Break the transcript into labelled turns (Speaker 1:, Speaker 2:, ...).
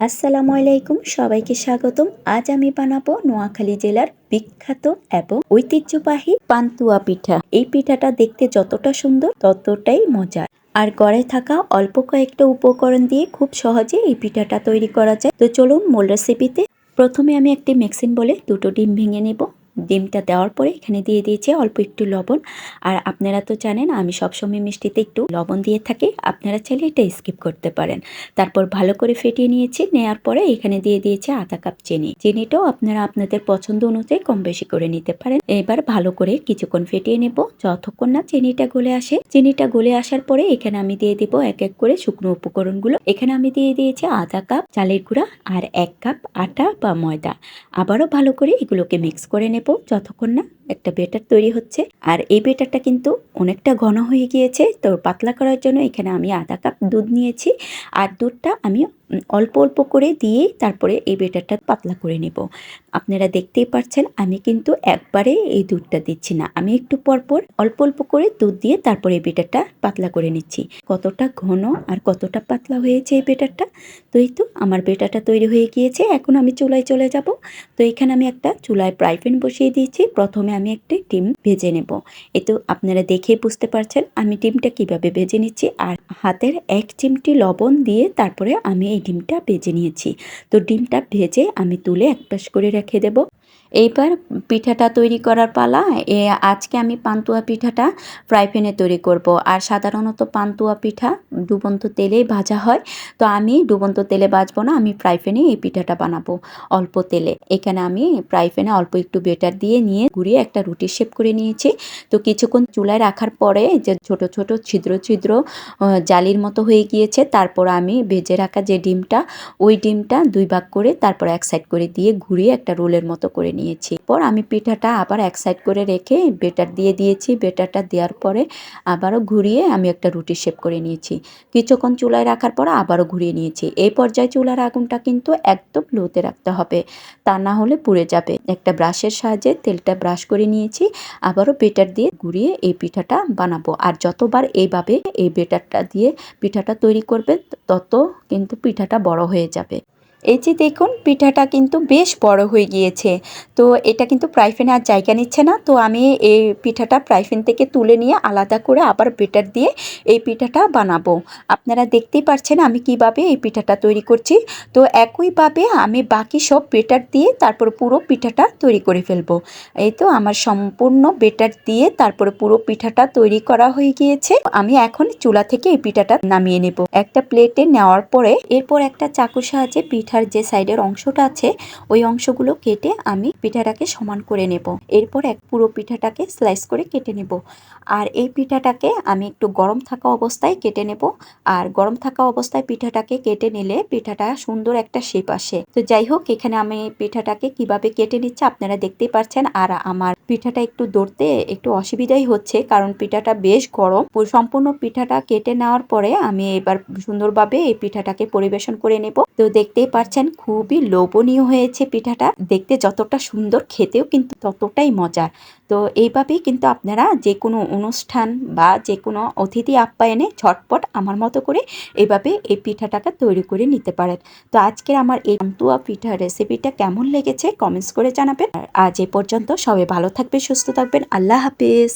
Speaker 1: আসসালামু আলাইকুম, সবাইকে স্বাগতম। আজ আমি বানাবো নোয়াখালী জেলার বিখ্যাত এবং ঐতিহ্যবাহী পান্তুয়া পিঠা। এই পিঠাটা দেখতে যতটা সুন্দর, ততটাই মজার। আর গড়ে থাকা অল্প কয়েকটা উপকরণ দিয়ে খুব সহজে এই পিঠাটা তৈরি করা যায়। তো চলুন মূল রেসিপিতে প্রথমে আমি একটি মিক্সিং বলে দুটো ডিম ভেঙে নেব। ডিমটা দেওয়ার পরে এখানে দিয়ে দিয়েছে অল্প একটু লবণ। আর আপনারা তো জানেন, আমি সবসময় মিষ্টিতে একটু লবণ দিয়ে থাকি, আপনারা চাইলে এটা স্কিপ করতে পারেন। তারপর ভালো করে ফেটিয়ে নিয়েছি নেওয়ার পরে এখানে দিয়ে দিয়েছে আধা কাপ চিনি। চিনিটাও আপনারা আপনাদের পছন্দ অনুযায়ী কম বেশি করে নিতে পারেন। এবার ভালো করে কিছুক্ষণ ফেটিয়ে নেব, যতক্ষণ না চিনিটা গলে আসে। চিনিটা গলে আসার পরে এখানে আমি দিয়ে দিব এক এক করে শুকনো উপকরণগুলো। এখানে আমি দিয়ে দিয়েছি আধা কাপ চালের গুঁড়া আর এক কাপ আটা বা ময়দা। আবারও ভালো করে এগুলোকে মিক্স করে নেব। যতক্ষণ না একটা বেটার তৈরি হচ্ছে। আর এই বেটারটা কিন্তু অনেকটা ঘন হয়ে গিয়েছে। তো পাতলা করার জন্য এখানে আমি আধা কাপ দুধ নিয়েছি। আর দুধটা আমি অল্প অল্প করে দিয়ে তারপরে এই বেটারটা পাতলা করে নেব। আপনারা দেখতেই পাচ্ছেন আমি কিন্তু একবারে এই দুধটা দিচ্ছি না। আমি একটু পরপর অল্প অল্প করে দুধ দিয়ে তারপরে এই বেটারটা পাতলা করে নিচ্ছি। কতটা ঘন আর কতটা পাতলা হয়েছে এই বেটারটা, তো এই তো আমার বেটারটা তৈরি হয়ে গিয়েছে। এখন আমি চুলায় চলে যাব। তো এখানে আমি একটা চুলায় ফ্রাই প্যান বসিয়ে দিয়েছি। প্রথমে আমি একটি ডিম ভেজে নেব। তো আপনারা দেখে বুঝতে পারছেন আমি ডিমটা কীভাবে ভেজে নিচ্ছি। আর হাতের এক চিমটি লবণ দিয়ে তারপরে আমি এই ডিমটা ভেজে নিয়েছি। তো ডিমটা ভেজে আমি তুলে এক পাশ করে রেখে দেব। এইবার পিঠাটা তৈরি করার পালা, এ আজকে আমি পান্তুয়া পিঠাটা ফ্রাই প্যানে তৈরি করব। আর সাধারণত পান্তুয়া পিঠা ডুবন্ত তেলেই ভাজা হয়, তো আমি ডুবন্ত তেলে ভাজবো না, আমি ফ্রাই প্যানে এই পিঠাটা বানাবো অল্প তেলে। এখানে আমি ফ্রাই প্যানে অল্প একটু বেটার দিয়ে নিয়ে ঘুরিয়ে একটা রুটি শেপ করে নিয়েছি। তো কিছুক্ষণ চুলায় রাখার পরে যে ছোট ছোট, ছিদ্র ছিদ্র জালির মতো হয়ে গিয়েছে, তারপর আমি ভেজে রাখা যে ডিমটা, ওই ডিমটা দুই ভাগ করে তারপর এক সাইড করে দিয়ে ঘুরিয়ে একটা রোলের মতো করে নিয়েছি। পর আমি পিঠাটা আবার এক সাইড করে রেখে বেটার দিয়ে দিয়েছি। বেটারটা দেওয়ার পরে আবারও ঘুরিয়ে আমি একটা রুটি শেপ করে নিয়েছি। কিছুক্ষণ চুলায় রাখার পর আবারও ঘুরিয়ে নিয়েছি। এই পর্যায়ে চুলার আগুনটা কিন্তু একদম লোতে রাখতে হবে। তা না হলে পুড়ে যাবে। একটা ব্রাশের সাহায্যে তেলটা ব্রাশ করে নিয়েছি। আবারও বেটার দিয়ে ঘুরিয়ে এই পিঠাটা বানাবো। আর যতবার এইভাবে এই বেটারটা দিয়ে পিঠাটা তৈরি করবে তত কিন্তু পিঠাটা বড় হয়ে যাবে। এই যে দেখুন, পিঠাটা কিন্তু বেশ বড় হয়ে গিয়েছে। তো এটা কিন্তু প্রাইফেনে আর জায়গা নিচ্ছে না। তো আমি এই পিঠাটা প্রাইফেন থেকে তুলে নিয়ে আলাদা করে আবার বেটার দিয়ে এই পিঠাটা বানাবো। আপনারা দেখতেই পাচ্ছেন আমি কীভাবে এই পিঠাটা তৈরি করছি। তো একইভাবে আমি বাকি সব বেটার দিয়ে তারপর পুরো পিঠাটা তৈরি করে ফেলব। এই তো আমার সম্পূর্ণ বেটার দিয়ে তারপরে পুরো পিঠাটা তৈরি করা হয়ে গিয়েছে। আমি এখন চুলা থেকে এই পিঠাটা নামিয়ে নেব। একটা প্লেটে নেওয়ার পরে এরপর একটা চাকুর সাহায্যে পিঠার যে সাইডের অংশটা আছে, ওই অংশগুলো কেটে আমি পিঠাটাকে সমান করে নেব। এরপর এক পুরো পিঠাটাকে স্লাইস করে কেটে নেব। আর এই পিঠাটাকে আমি একটু গরম থাকা অবস্থায় কেটে নেব। আর গরম থাকা অবস্থায় পিঠাটাকে কেটে নিলে পিঠাটা সুন্দর একটা শেপ আসে। তো যাই হোক, এখানে আমি পিঠাটাকে কীভাবে কেটে নিচ্ছে আপনারা দেখতেই পাচ্ছেন আর আমার পিঠাটা একটু দৌড়তে একটু অসুবিধাই হচ্ছে, কারণ পিঠাটা বেশ গরম। সম্পূর্ণ পিঠাটা কেটে নেওয়ার পরে আমি এবার সুন্দরভাবে এই পিঠাটাকে পরিবেশন করে নেব। তো দেখতেই পাচ্ছেন খুবই লোভনীয় হয়েছে পিঠাটা। দেখতে যতটা সুন্দর, খেতেও কিন্তু ততটাই মজার। তো এইভাবেই কিন্তু আপনারা যে কোনো অনুষ্ঠান বা যে কোনো অতিথি আপ্যায়নে ঝটপট আমার মতো করে এইভাবে এই পিঠাটাকে তৈরি করে নিতে পারেন। তো আজকের আমার এই পান্তুয়া পিঠা রেসিপিটা কেমন লেগেছে কমেন্টস করে জানাবেন। আর আজ এ পর্যন্ত সবাই ভালো থাকবে সুস্থ থাকবেন। আল্লাহ হাফিজ।